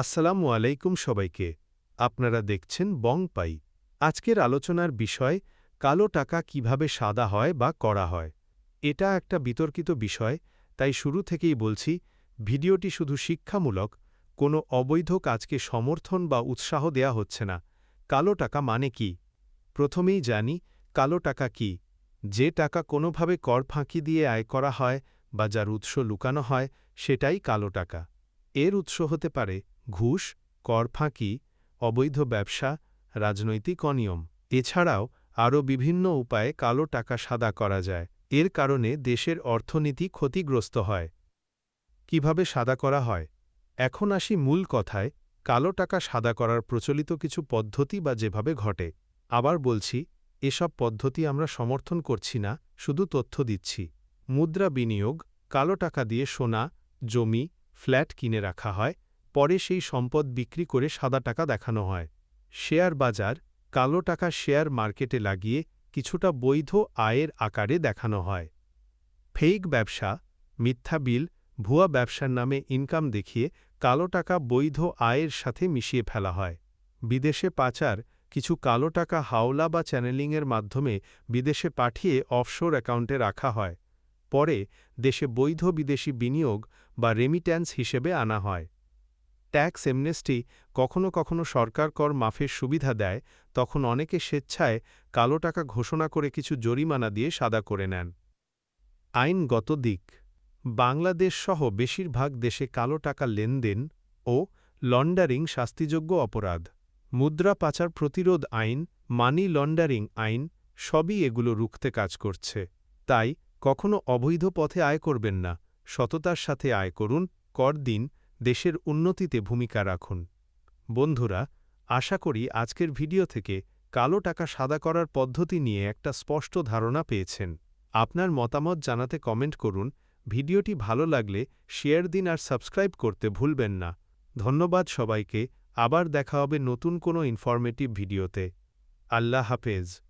আসসালামু আলাইকুম সবাইকে। আপনারা দেখছেন বং পাই। আজকের আলোচনার বিষয়, কালো টাকা কীভাবে সাদা হয় বা করা হয়। এটা একটা বিতর্কিত বিষয়, তাই শুরু থেকেই বলছি, ভিডিওটি শুধু শিক্ষামূলক, কোনো অবৈধ কাজকে সমর্থন বা উৎসাহ দেয়া হচ্ছে না। কালো টাকা মানে কি? প্রথমেই জানি, কালো টাকা কি? যে টাকা কোনোভাবে কর ফাঁকি দিয়ে আয় করা হয় বা যার উৎস লুকানো হয়, সেটাই কালো টাকা। এর উৎস হতে পারে ঘুষ, কর ফাঁকি, অবৈধ ব্যবসা, রাজনৈতিক অনিয়ম। এছাড়াও আরও বিভিন্ন উপায়ে কালো টাকা সাদা করা যায়। এর কারণে দেশের অর্থনীতি ক্ষতিগ্রস্ত হয়। কীভাবে সাদা করা হয়? এখন আসি মূল কথায়, কালো টাকা সাদা করার প্রচলিত কিছু পদ্ধতি বা যেভাবে ঘটে। আবার বলছি, এসব পদ্ধতি আমরা সমর্থন করছি না, শুধু তথ্য দিচ্ছি। মুদ্রা বিনিয়োগ, কালো টাকা দিয়ে সোনা, জমি, ফ্ল্যাট কিনে রাখা হয় পরে সেই সম্পদ বিক্রি করে সাদা টাকা দেখানো হয়। শেয়ার বাজার কালো টাকা শেয়ার মার্কেটে লাগিয়ে কিছুটা বৈধ আয়ের আকারে দেখানো হয়। ফেইক ব্যবসা, মিথ্যা বিল, ভুয়া ব্যবসার নামে ইনকাম দেখিয়ে কালো টাকা বৈধ আয়ের সাথে মিশিয়ে ফেলা হয়। বিদেশে পাচার, কিছু কালো টাকা হাওলা বা চ্যানেলিংয়ের মাধ্যমে বিদেশে পাঠিয়ে অফশোর অ্যাকাউন্টে রাখা হয়। পরে দেশে বৈধ বিদেশি বিনিয়োগ বা রেমিট্যান্স হিসেবে আনা হয়। ট্যাক্স এমনেস্টি কখনো কখনো সরকার কর মাফের সুবিধা দেয়, তখন অনেকে স্বেচ্ছায় কালো টাকা ঘোষণা করে কিছু জরিমানা দিয়ে সাদা করে নেন। আইনগত দিক, বাংলাদেশ সহ বেশিরভাগ দেশে কালো টাকা লেনদেন ও লন্ডারিং শাস্তিযোগ্য অপরাধ। মুদ্রা পাচার প্রতিরোধ আইন, মানি লন্ডারিং আইন সবই এগুলো রুখতে কাজ করছে। তাই কখনো অবৈধ পথে আয় করবেন না, সততার সাথে আয় করুন, কর দিন দেশের উন্নতিতে ভূমিকা রাখুন। বন্ধুরা, আশা করি আজকের ভিডিও থেকে কালো টাকা সাদা করার পদ্ধতি নিয়ে একটা স্পষ্ট ধারণা পেয়েছেন। আপনার মতামত জানাতে কমেন্ট করুন, ভিডিওটি ভালো লাগলে শেয়ার দিন আর সাবস্ক্রাইব করতে ভুলবেন না। ধন্যবাদ সবাইকে, আবার দেখা হবে নতুন কোনো ইনফরমেটিভ ভিডিওতে। আল্লাহ হাফেজ।